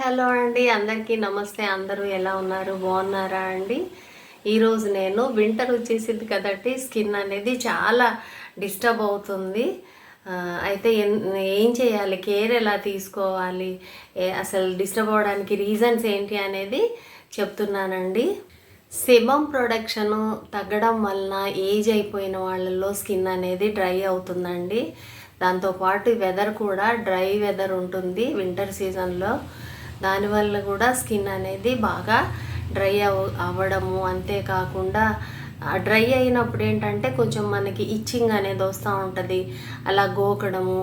Hello అండి అందరికీ నమస్తే. అందరూ ఎలా ఉన్నారు? బాగున్నారా అండి? ఈరోజు నేను వింటర్ వచ్చేసింది కదండి స్కిన్ అనేది చాలా డిస్టర్బ్ అవుతుంది. అయితే ఏం చేయాలి? కేర్ ఎలా తీసుకోవాలి? అసలు డిస్టర్బ్ అవడానికి రీజన్స్ ఏంటి అనేది చెప్తున్నానండి. సెబమ్ ప్రొడక్షన్ తగ్గడం వలన ఏజ్ అయిపోయిన వాళ్ళలో స్కిన్ అనేది డ్రై అవుతుందండి. దాంతోపాటు వెదర్ కూడా డ్రై వెదర్ ఉంటుంది వింటర్ సీజన్లో. దానివల్ల కూడా స్కిన్ అనేది బాగా డ్రై అవ అవ్వడము అంతేకాకుండా డ్రై అయినప్పుడు ఏంటంటే కొంచెం మనకి ఇచ్చింగ్ అనేది వస్తూ ఉంటుంది. అలా గోకడము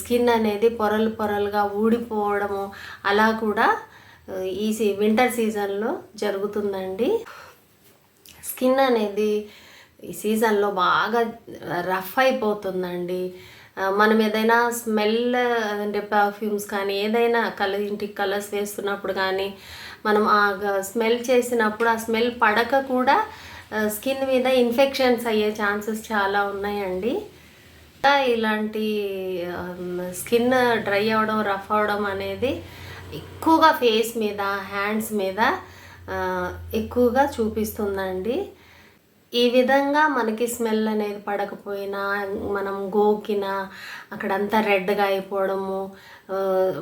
స్కిన్ అనేది పొరలు పొరలుగా ఊడిపోవడము అలా కూడా ఈ సీ వింటర్ సీజన్లో జరుగుతుందండి. స్కిన్ అనేది ఈ సీజన్లో బాగా రఫ్ అయిపోతుందండి. మనం ఏదైనా స్మెల్ అంటే పర్ఫ్యూమ్స్ కానీ ఏదైనా కలర్ ఇంటికి కలర్స్ వేస్తున్నప్పుడు కానీ మనం ఆ స్మెల్ చేసినప్పుడు ఆ స్మెల్ పడక కూడా స్కిన్ మీద ఇన్ఫెక్షన్స్ అయ్యే ఛాన్సెస్ చాలా ఉన్నాయండి. ఇలాంటి స్కిన్ డ్రై అవ్వడం రఫ్ అవ్వడం అనేది ఎక్కువగా ఫేస్ మీద హ్యాండ్స్ మీద ఎక్కువగా చూపిస్తుందండి. ఈ విధంగా మనకి స్మెల్ అనేది పడకపోయినా మనం గోకినా అక్కడంతా రెడ్గా అయిపోవడము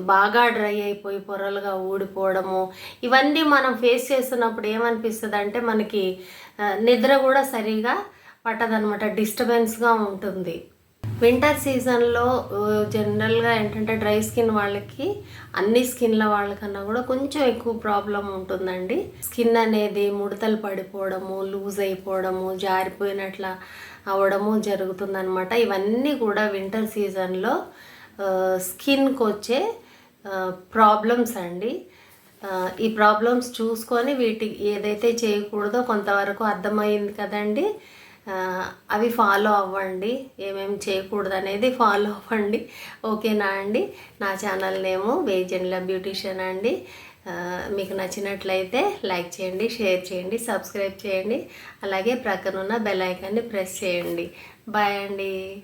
బాగా డ్రై అయిపోయి పొరలుగా ఊడిపోవడము ఇవన్నీ మనం ఫేస్ చేస్తున్నప్పుడు ఏమనిపిస్తుంది అంటే మనకి నిద్ర కూడా సరిగా పట్టదనమాట డిస్టర్బెన్స్గా ఉంటుంది. వింటర్ సీజన్లో జనరల్గా ఏంటంటే డ్రై స్కిన్ వాళ్ళకి అన్ని స్కిన్ల వాళ్ళకన్నా కూడా కొంచెం ఎక్కువ ప్రాబ్లం ఉంటుందండి. స్కిన్ అనేది ముడతలు పడిపోవడము లూజ్ అయిపోవడము జారిపోయినట్ల అవడము జరుగుతుందనమాట ఇవన్నీ కూడా వింటర్ సీజన్లో స్కిన్కి వచ్చే ప్రాబ్లమ్స్ అండి. ఈ ప్రాబ్లమ్స్ చూసుకొని వీటికి ఏదైతే చేయకూడదో కొంతవరకు అర్థమైంది కదండి. అవి ఫాలో అవ్వండి. ఏమేమి చేయకూడదు అనేది ఫాలో అవ్వండి. ఓకేనా అండి? నా ఛానల్ నేము వేజెండ్ల బ్యూటీషియన్ అండి. మీకు నచ్చినట్లయితే లైక్ చేయండి షేర్ చేయండి సబ్స్క్రైబ్ చేయండి. అలాగే ప్రక్కనున్న బెల్ ఐకాన్ని ప్రెస్ చేయండి. బాయ్ అండి.